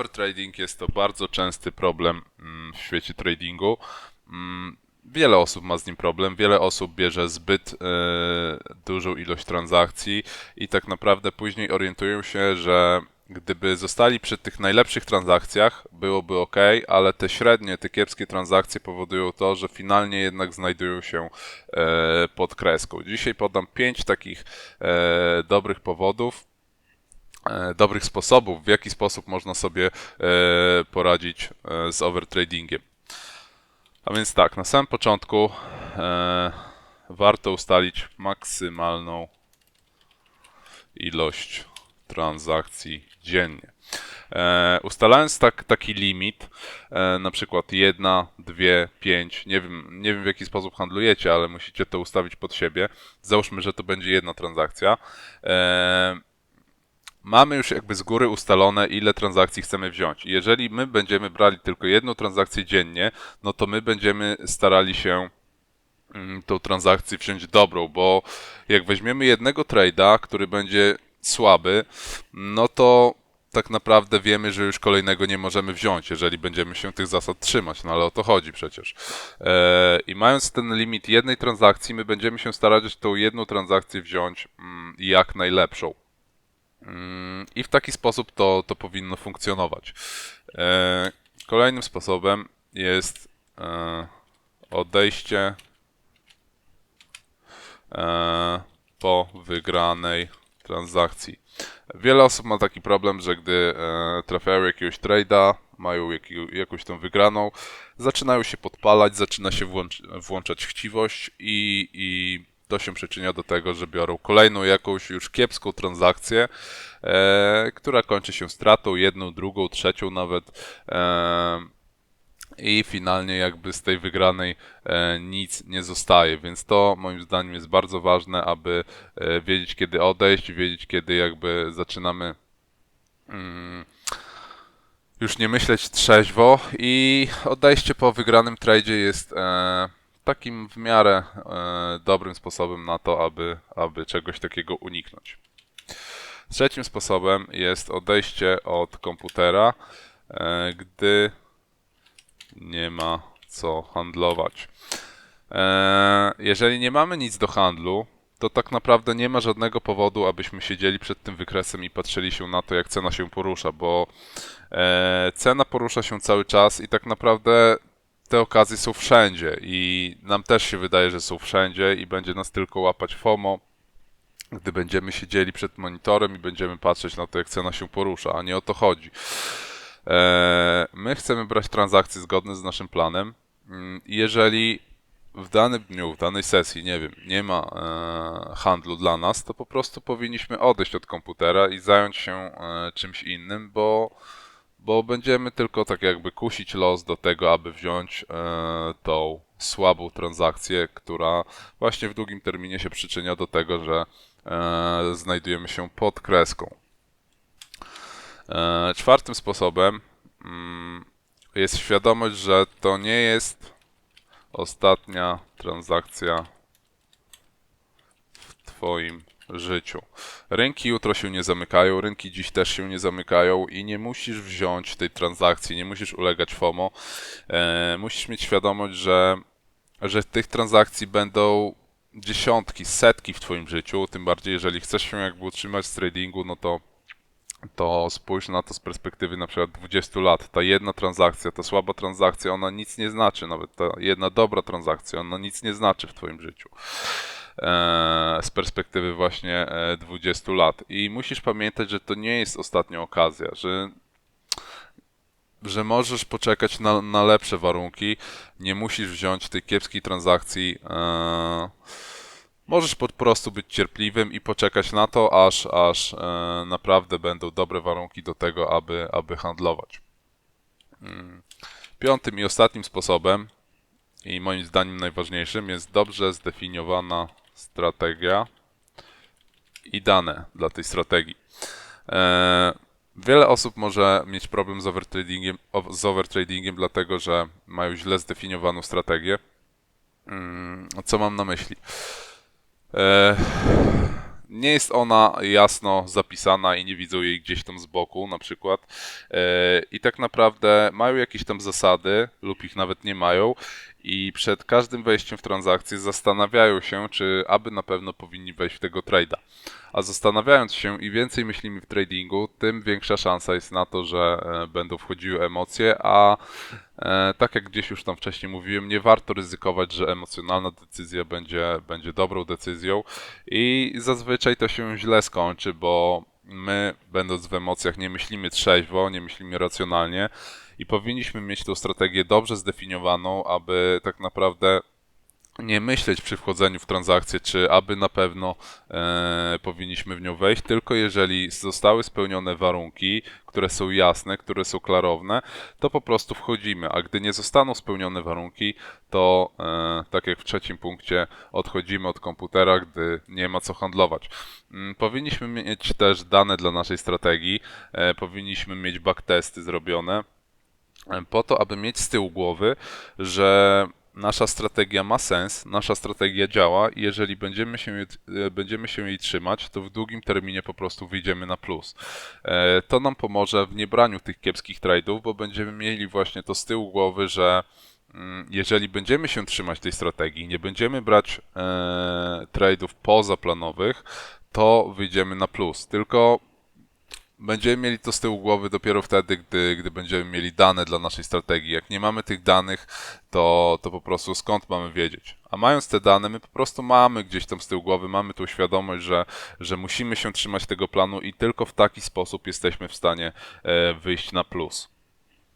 overtrading jest to bardzo częsty problem mm, w świecie tradingu. Mm, Wiele osób ma z nim problem, wiele osób bierze zbyt e, dużą ilość transakcji i tak naprawdę później orientują się, że gdyby zostali przy tych najlepszych transakcjach, byłoby ok, ale te średnie, te kiepskie transakcje powodują to, że finalnie jednak znajdują się e, pod kreską. Dzisiaj podam pięć takich e, dobrych powodów, dobrych sposobów, w jaki sposób można sobie e, poradzić e, z overtradingiem. A więc tak, na samym początku e, warto ustalić maksymalną ilość transakcji dziennie. E, ustalając tak, taki limit, e, na przykład jedna, dwie, pięć, nie wiem, nie wiem w jaki sposób handlujecie, ale musicie to ustawić pod siebie. Załóżmy, że to będzie jedna transakcja. E, mamy już jakby z góry ustalone, ile transakcji chcemy wziąć. Jeżeli my będziemy brali tylko jedną transakcję dziennie, no to my będziemy starali się mm, tą transakcję wziąć dobrą, bo jak weźmiemy jednego trade'a, który będzie słaby, no to tak naprawdę wiemy, że już kolejnego nie możemy wziąć, jeżeli będziemy się tych zasad trzymać, no ale o to chodzi przecież. E, I mając ten limit jednej transakcji, my będziemy się starać tą jedną transakcję wziąć mm, jak najlepszą. Mm, I w taki sposób to, to powinno funkcjonować. E, Kolejnym sposobem jest e, odejście e, po wygranej transakcji. Wiele osób ma taki problem, że gdy trafiają jakiegoś trade'a, mają jakąś tą wygraną, zaczynają się podpalać, zaczyna się włącz, włączać chciwość i, i to się przyczynia do tego, że biorą kolejną jakąś już kiepską transakcję, e, która kończy się stratą, jedną, drugą, trzecią nawet. E, i finalnie jakby z tej wygranej e, nic nie zostaje, więc to moim zdaniem jest bardzo ważne, aby e, wiedzieć kiedy odejść, wiedzieć kiedy jakby zaczynamy mm, już nie myśleć trzeźwo i odejście po wygranym tradzie jest e, takim w miarę e, dobrym sposobem na to, aby, aby czegoś takiego uniknąć. Trzecim sposobem jest odejście od komputera, e, gdy nie ma co handlować. Eee, jeżeli nie mamy nic do handlu, to tak naprawdę nie ma żadnego powodu, abyśmy siedzieli przed tym wykresem i patrzyli się na to, jak cena się porusza, bo e, cena porusza się cały czas i tak naprawdę te okazje są wszędzie i nam też się wydaje, że są wszędzie i będzie nas tylko łapać FOMO, gdy będziemy siedzieli przed monitorem i będziemy patrzeć na to, jak cena się porusza, a nie o to chodzi. E, My chcemy brać transakcje zgodne z naszym planem. Mm, Jeżeli w danym dniu, w danej sesji, nie wiem, nie ma e, handlu dla nas, to po prostu powinniśmy odejść od komputera i zająć się e, czymś innym, bo, bo będziemy tylko tak jakby kusić los do tego, aby wziąć e, tą słabą transakcję, która właśnie w długim terminie się przyczynia do tego, że e, znajdujemy się pod kreską. E, Czwartym sposobem mm, jest świadomość, że to nie jest ostatnia transakcja w Twoim życiu. Rynki jutro się nie zamykają, rynki dziś też się nie zamykają i nie musisz wziąć tej transakcji, nie musisz ulegać FOMO. E, musisz mieć świadomość, że, że tych transakcji będą dziesiątki, setki w Twoim życiu, tym bardziej jeżeli chcesz się jakby utrzymać z tradingu, no to to spójrz na to z perspektywy na przykład 20 lat. Ta jedna transakcja, ta słaba transakcja, ona nic nie znaczy. Nawet ta jedna dobra transakcja, ona nic nie znaczy w Twoim życiu. Eee, z perspektywy właśnie e, 20 lat. I musisz pamiętać, że to nie jest ostatnia okazja, że że możesz poczekać na, na lepsze warunki, nie musisz wziąć tej kiepskiej transakcji. Eee, Możesz po prostu być cierpliwym i poczekać na to, aż, aż e, naprawdę będą dobre warunki do tego, aby, aby handlować. Mm. Piątym i ostatnim sposobem, i moim zdaniem najważniejszym, jest dobrze zdefiniowana strategia i dane dla tej strategii. E, wiele osób może mieć problem z overtradingiem, z overtradingiem dlatego że mają źle zdefiniowaną strategię. Mm, Co mam na myśli? E, nie jest ona jasno zapisana i nie widzą jej gdzieś tam z boku na przykład. E, I tak naprawdę mają jakieś tam zasady lub ich nawet nie mają i przed każdym wejściem w transakcję zastanawiają się, czy aby na pewno powinni wejść w tego trade'a. A zastanawiając się i więcej myślimy w tradingu, tym większa szansa jest na to, że e, będą wchodziły emocje, a e, tak jak gdzieś już tam wcześniej mówiłem, nie warto ryzykować, że emocjonalna decyzja będzie, będzie dobrą decyzją i zazwyczaj to się źle skończy, bo my, będąc w emocjach, nie myślimy trzeźwo, nie myślimy racjonalnie i powinniśmy mieć tą strategię dobrze zdefiniowaną, aby tak naprawdę nie myśleć przy wchodzeniu w transakcję, czy aby na pewno e, powinniśmy w nią wejść, tylko jeżeli zostały spełnione warunki, które są jasne, które są klarowne, to po prostu wchodzimy, a gdy nie zostaną spełnione warunki, to e, tak jak w trzecim punkcie, odchodzimy od komputera, gdy nie ma co handlować. Mm, Powinniśmy mieć też dane dla naszej strategii, e, powinniśmy mieć backtesty zrobione, e, po to, aby mieć z tyłu głowy, że nasza strategia ma sens, nasza strategia działa i jeżeli będziemy się, jej- e, będziemy się jej trzymać, to w długim terminie po prostu wyjdziemy na plus. E, To nam pomoże w niebraniu tych kiepskich trade'ów, bo będziemy mieli właśnie to z tyłu głowy, że mm, jeżeli będziemy się trzymać tej strategii, nie będziemy brać e, trade'ów pozaplanowych, to wyjdziemy na plus. Tylko Będziemy mieli to z tyłu głowy dopiero wtedy, gdy, gdy będziemy mieli dane dla naszej strategii. Jak nie mamy tych danych, to, to po prostu skąd mamy wiedzieć? A mając te dane, my po prostu mamy gdzieś tam z tyłu głowy, mamy tą świadomość, że, że musimy się trzymać tego planu i tylko w taki sposób jesteśmy w stanie e, wyjść na plus.